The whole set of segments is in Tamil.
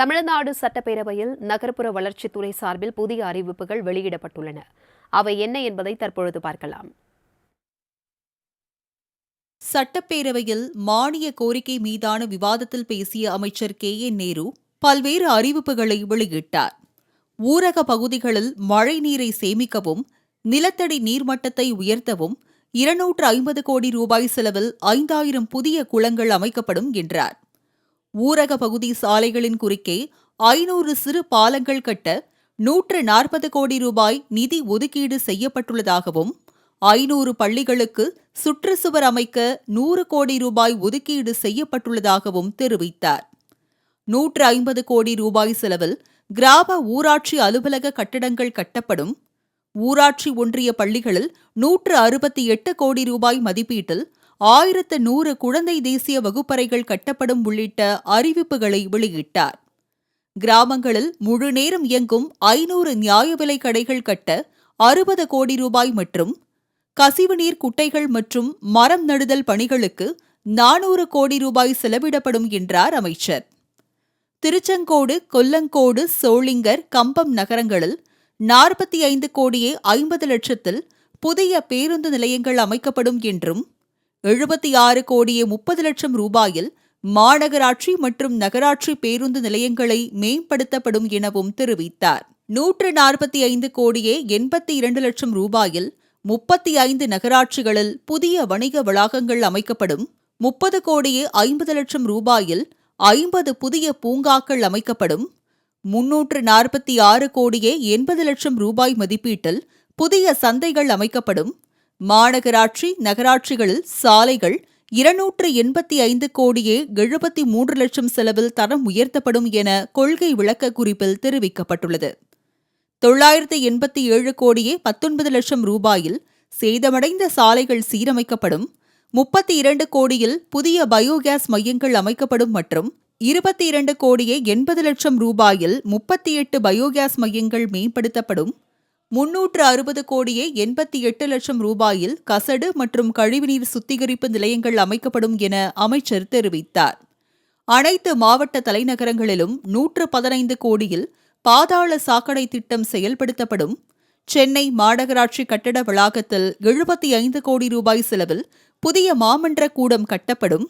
தமிழ்நாடு சட்டப்பேரவையில் நகர்ப்புற வளர்ச்சித்துறை சார்பில் புதிய அறிவிப்புகள் வெளியிடப்பட்டுள்ளன. அவை என்ன என்பதை தற்பொழுது பார்க்கலாம். சட்டப்பேரவையில் மானிய கோரிக்கை மீதான விவாதத்தில் பேசிய அமைச்சர் கே. என் நேரு பல்வேறு அறிவிப்புகளை வெளியிட்டார். ஊரக பகுதிகளில் மழை நீரை சேமிக்கவும் நிலத்தடி நீர்மட்டத்தை உயர்த்தவும் இருநூற்று ஐம்பது கோடி ரூபாய் செலவில் ஐந்தாயிரம் புதிய குளங்கள் அமைக்கப்படும் என்றார். ஊரக பகுதி சாலைகளின் குறுக்கே ஐநூறு சிறு பாலங்கள் கட்ட நூற்று நாற்பது கோடி ரூபாய் நிதி ஒதுக்கீடு செய்யப்பட்டுள்ளதாகவும் ஐநூறு பள்ளிகளுக்கு சுற்றுச்சுவர் அமைக்க நூறு கோடி ரூபாய் ஒதுக்கீடு செய்யப்பட்டுள்ளதாகவும் தெரிவித்தார். நூற்று ஐம்பது கோடி ரூபாய் செலவில் கிராம ஊராட்சி அலுவலக கட்டடங்கள் கட்டப்படும். ஊராட்சி ஒன்றிய பள்ளிகளில் நூற்று அறுபத்தி எட்டு கோடி ரூபாய் மதிப்பீட்டில் ஆயிரத்து நூறு குழந்தை தேசிய வகுப்பறைகள் கட்டப்படும் உள்ளிட்ட அறிவிப்புகளை வெளியிட்டார். கிராமங்களில் முழு நேரம் இயங்கும் ஐநூறு நியாய விலை கடைகள் கட்ட அறுபது கோடி ரூபாய் மற்றும் கசிவுநீர் குட்டைகள் மற்றும் மரம் நடுதல் பணிகளுக்கு நானூறு கோடி ரூபாய் செலவிடப்படும் என்றார் அமைச்சர். திருச்செங்கோடு கொல்லங்கோடு சோளிங்கர் கம்பம் நகரங்களில் நாற்பத்தி ஐந்து கோடியே ஐம்பது லட்சத்தில் புதிய பேருந்து நிலையங்கள் அமைக்கப்படும் என்றும் எழுபத்தி ஆறு கோடியே முப்பது லட்சம் ரூபாயில் மாநகராட்சி மற்றும் நகராட்சி பேருந்து நிலையங்களை மேம்படுத்தப்படும் எனவும் தெரிவித்தார். நூற்று நாற்பத்தி ஐந்து கோடியே எண்பத்தி இரண்டு லட்சம் ரூபாயில் முப்பத்தி ஐந்து நகராட்சிகளில் புதிய வணிக வளாகங்கள் அமைக்கப்படும். முப்பது கோடியே ஐம்பது லட்சம் ரூபாயில் ஐம்பது புதிய பூங்காக்கள் அமைக்கப்படும். முன்னூற்று நாற்பத்தி ஆறு கோடியே எண்பது லட்சம் ரூபாய் மதிப்பீட்டில் புதிய சந்தைகள் அமைக்கப்படும். மாநகராட்சி நகராட்சிகளில் சாலைகள் இருநூற்று எண்பத்தி ஐந்து கோடியே எழுபத்தி மூன்று லட்சம் செலவில் தரம் உயர்த்தப்படும் என கொள்கை விளக்க குறிப்பில் தெரிவிக்கப்பட்டுள்ளது. தொள்ளாயிரத்து எண்பத்தி ஏழு கோடியே பத்தொன்பது லட்சம் ரூபாயில் சேதமடைந்த சாலைகள் சீரமைக்கப்படும் முப்பத்தி இரண்டு கோடியில் புதிய பயோகேஸ் மையங்கள் அமைக்கப்படும் மற்றும் இருபத்தி இரண்டு கோடியே எண்பது லட்சம் ரூபாயில் முப்பத்தி எட்டு பயோகேஸ் மையங்கள் மேம்படுத்தப்படும் முன்னூற்று அறுபது கோடியே எண்பத்தி எட்டு லட்சம் ரூபாயில் கசடு மற்றும் கழிவுநீர் சுத்திகரிப்பு நிலையங்கள் அமைக்கப்படும் என அமைச்சர் தெரிவித்தார். அனைத்து மாவட்ட தலைநகரங்களிலும் நூற்று பதினைந்து கோடியில் பாதாள சாக்கடை திட்டம் செயல்படுத்தப்படும். சென்னை மாநகராட்சி கட்டட வளாகத்தில் எழுபத்தி ஐந்து கோடி ரூபாய் செலவில் புதிய மாமன்ற கூடம் கட்டப்படும்.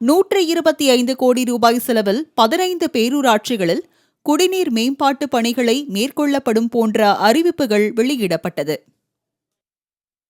நூற்று இருபத்தி ஐந்து கோடி ரூபாய் செலவில் பதினைந்து பேரூராட்சிகளில் குடிநீர் மேம்பாட்டு பணிகளை மேற்கொள்ளப்படும் போன்ற அறிவிப்புகள் வெளியிடப்பட்டது.